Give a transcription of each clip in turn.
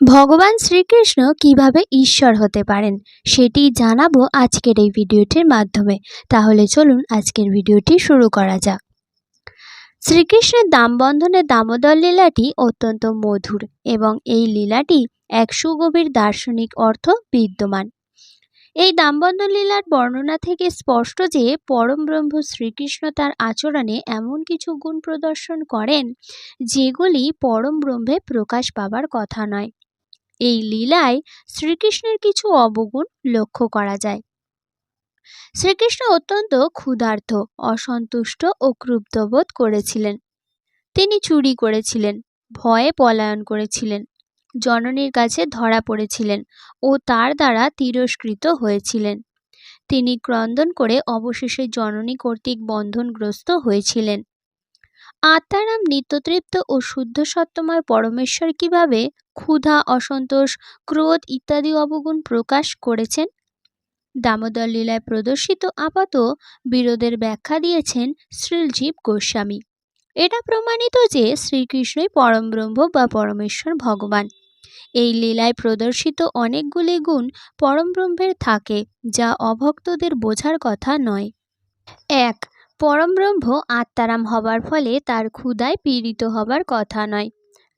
ভগবান শ্রীকৃষ্ণ কীভাবে ঈশ্বর হতে পারেন, সেটি জানাব আজকের এই ভিডিওটির মাধ্যমে। তাহলে চলুন আজকের ভিডিওটি শুরু করা যাক। শ্রীকৃষ্ণের দামবন্ধনের দামোদর লীলাটি অত্যন্ত মধুর এবং এই লীলাটি এক সুগভীর দার্শনিক অর্থ বিদ্যমান। এই দামবন্ধন লীলার বর্ণনা থেকে স্পষ্ট যে পরম ব্রহ্ম শ্রীকৃষ্ণ তার আচরণে এমন কিছু গুণ প্রদর্শন করেন, যেগুলি পরম ব্রহ্মে প্রকাশ পাবার কথা নয়। এই লীলায় শ্রীকৃষ্ণের কিছু অবগুণ লক্ষ্য করা যায়। শ্রীকৃষ্ণ অত্যন্ত ক্ষুধার্ত, অসন্তুষ্ট ও ক্রুব্ধবোধ করেছিলেন। তিনি চুরি করেছিলেন, ভয়ে পলায়ন করেছিলেন, জননীর কাছে ধরা পড়েছিলেন ও তার দ্বারা তিরস্কৃত হয়েছিলেন। তিনি ক্রন্দন করে অবশেষে জননী কর্তৃক বন্ধনগ্রস্ত হয়েছিলেন। আত্মারাম নিত্যতৃপ্ত ও শুদ্ধ সত্যময় পরমেশ্বর কীভাবে ক্ষুধা, অসন্তোষ, ক্রোধ ইত্যাদি অবগুণ প্রকাশ করেছেন? দামোদর লীলায় প্রদর্শিত আপাত বিরোধের ব্যাখ্যা দিয়েছেন শ্রীলজীব গোস্বামী। এটা প্রমাণিত যে শ্রীকৃষ্ণই পরম ব্রহ্ম বা পরমেশ্বর ভগবান। এই লীলায় প্রদর্শিত অনেকগুলি গুণ পরম ব্রহ্মের থাকে, যা অভক্তদের বোঝার কথা নয়। এক পরমব্রহ্ম আত্মারাম হবার ফলে তার ক্ষুদায় পীড়িত হবার কথা নয়।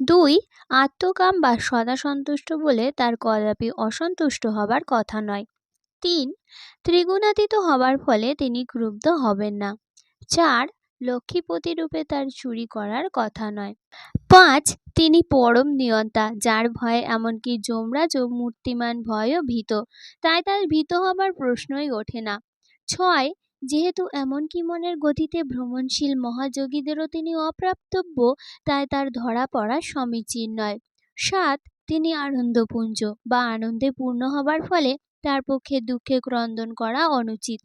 দুই, আত্মকাম বা সদা সন্তুষ্ট বলে তার কদাপি অসন্তুষ্ট হবার কথা নয়। তিন, ত্রিগুণাতীত হবার ফলে তিনি ক্রুব্ধ হবেন না। চার, লক্ষ্মীপতি রূপে তার চুরি করার কথা নয়। পাঁচ, তিনি পরম নিয়ন্তা, যার ভয়ে এমনকি যমরাজও মূর্তিমান ভয়ও ভীত, তাই তার ভীত হবার প্রশ্নই ওঠে না। ছয় যেহেতু এমনকি মনের গতিতে ভ্রমণশীল মহাযোগীদেরও তিনি অপ্রাপ্তব্য, তাই তার ধরা পড়া সমীচীন নয়। সাত, তিনি আনন্দপুঞ্জ বা আনন্দে পূর্ণ হবার ফলে তার পক্ষে দুঃখে ক্রন্দন করা অনুচিত।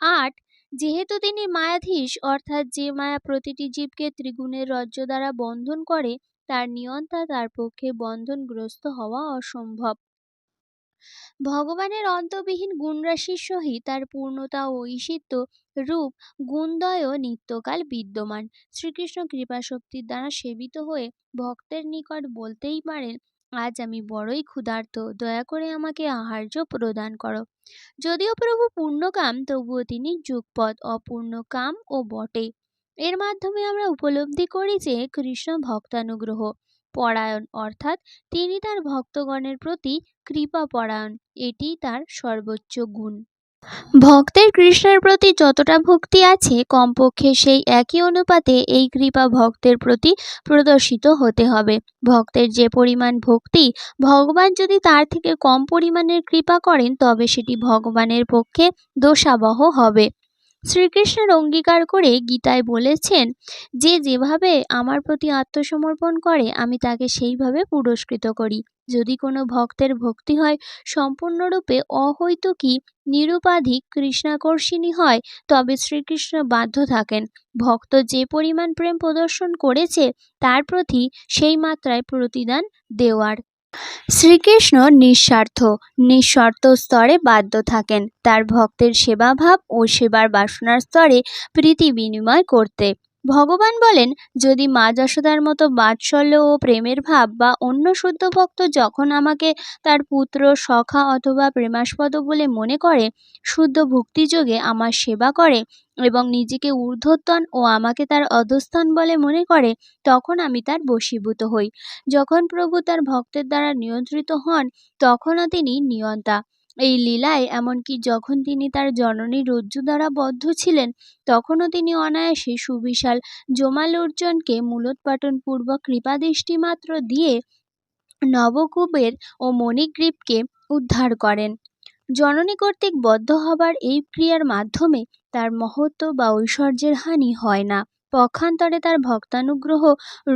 আট, যেহেতু তিনি মায়াধীশ, অর্থাৎ যে মায়া প্রতিটি জীবকে ত্রিগুণের রজ্জ দ্বারা বন্ধন করে, তার নিয়ন্তা তার পক্ষে বন্ধনগ্রস্ত হওয়া অসম্ভব। ভগবানের অন্তবিহীন গুণরাশির সহিত তার পূর্ণতা ও ঐশিত্য রূপ, গুণদয় নিত্যকাল বিদ্যমান। শ্রীকৃষ্ণ কৃপাশক্তির দ্বারা সেবিত হয়ে ভক্তের নিকট বলতেই পারেন, আজ আমি বড়ই ক্ষুধার্ত, দয়া করে আমাকে আহার্য প্রদান করো। যদিও প্রভু পূর্ণকাম, তবুও তিনি যুগপদ অপূর্ণ কাম ও বটে। এর মাধ্যমে আমরা উপলব্ধি করি যে কৃষ্ণ ভক্তানুগ্রহ। পরায়ণ, অর্থাৎ তিনি তার ভক্তগণের প্রতি কৃপা পরায়ণ, এটি তার সর্বোচ্চ গুণ। ভক্তের কৃষ্ণের প্রতি যতটা ভক্তি আছে, কমপক্ষে সেই একই অনুপাতে এই কৃপা ভক্তের প্রতি প্রদর্শিত হতে হবে। ভক্তের যে পরিমাণ ভক্তি, ভগবান যদি তার থেকে কম পরিমাণের কৃপা করেন, তবে সেটি ভগবানের পক্ষে দোষাবহ হবে। শ্রীকৃষ্ণের অঙ্গীকার করে গীতায় বলেছেন, যে যেভাবে আমার প্রতি আত্মসমর্পণ করে, আমি তাকে সেইভাবে পুরস্কৃত করি। যদি কোনো ভক্তের ভক্তি হয় সম্পূর্ণরূপে অহৈতুকী নিরুপাধিক কৃষ্ণাকর্ষিণী হয়, তবে শ্রীকৃষ্ণ বাধ্য থাকেন। ভক্ত যে পরিমাণ প্রেম প্রদর্শন করেছে, তার প্রতি সেই মাত্রায় প্রতিদান দেওয়ার। শ্রীকৃষ্ণ নিঃস্বার্থ নিঃস্বার্থ স্তরে বাধ্য থাকেন। তার ভক্তের সেবাভাব ও সেবার বাসনার স্তরে প্রীতি বিনিময় করতে। ভগবান বলেন, যদি মা যশোদার মতো বাৎসল্য ও প্রেমের ভাব বা অন্য শুদ্ধ ভক্ত যখন আমাকে তার পুত্র, সখা অথবা প্রেমাস্পদ বলে মনে করে, শুদ্ধ ভক্তিযোগে আমার সেবা করে এবং নিজেকে ঊর্ধ্বতন ও আমাকে তার অধস্থান বলে মনে করে, তখন আমি তার বশীভূত হই। যখন প্রভু তার ভক্তের দ্বারা নিয়ন্ত্রিত হন, তখনও তিনি নিয়ন্তা। এই লীলায় এমনকি যখন তিনি তার জননী রজ্জু দ্বারা বদ্ধ ছিলেন, তখনও তিনি অনায়াসে সুবিশাল জমাল অর্জনকে মূলোৎপাটনপূর্বক কৃপাদৃষ্টি মাত্র দিয়ে নবকুবের ও মণিগ্রীবকে উদ্ধার করেন। জননী কর্তৃক বদ্ধ হবার এই ক্রিয়ার মাধ্যমে তার মহত্ব বা ঐশ্বর্যের হানি হয় না। পক্ষান্তরে তার ভক্তানুগ্রহ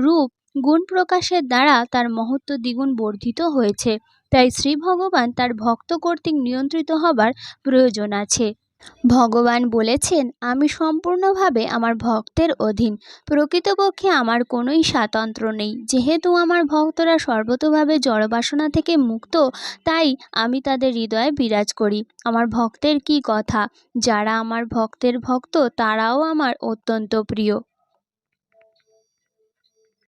রূপ, গুণ প্রকাশের দ্বারা তার মহত্ব দ্বিগুণ বর্ধিত হয়েছে। তাই শ্রী ভগবান তার ভক্ত কর্তৃক নিয়ন্ত্রিত হবার প্রয়োজন আছে। ভগবান বলেছেন, আমি সম্পূর্ণভাবে আমার ভক্তের অধীন। প্রকৃতপক্ষে আমার কোনোই স্বাতন্ত্র্য নেই। যেহেতু আমার ভক্তরা সর্বতোভাবে জড়বাসনা থেকে মুক্ত, তাই আমি তাদের হৃদয়ে বিরাজ করি। আমার ভক্তের কি কথা? যারা আমার ভক্তের ভক্ত, তারাও আমার অত্যন্ত প্রিয়।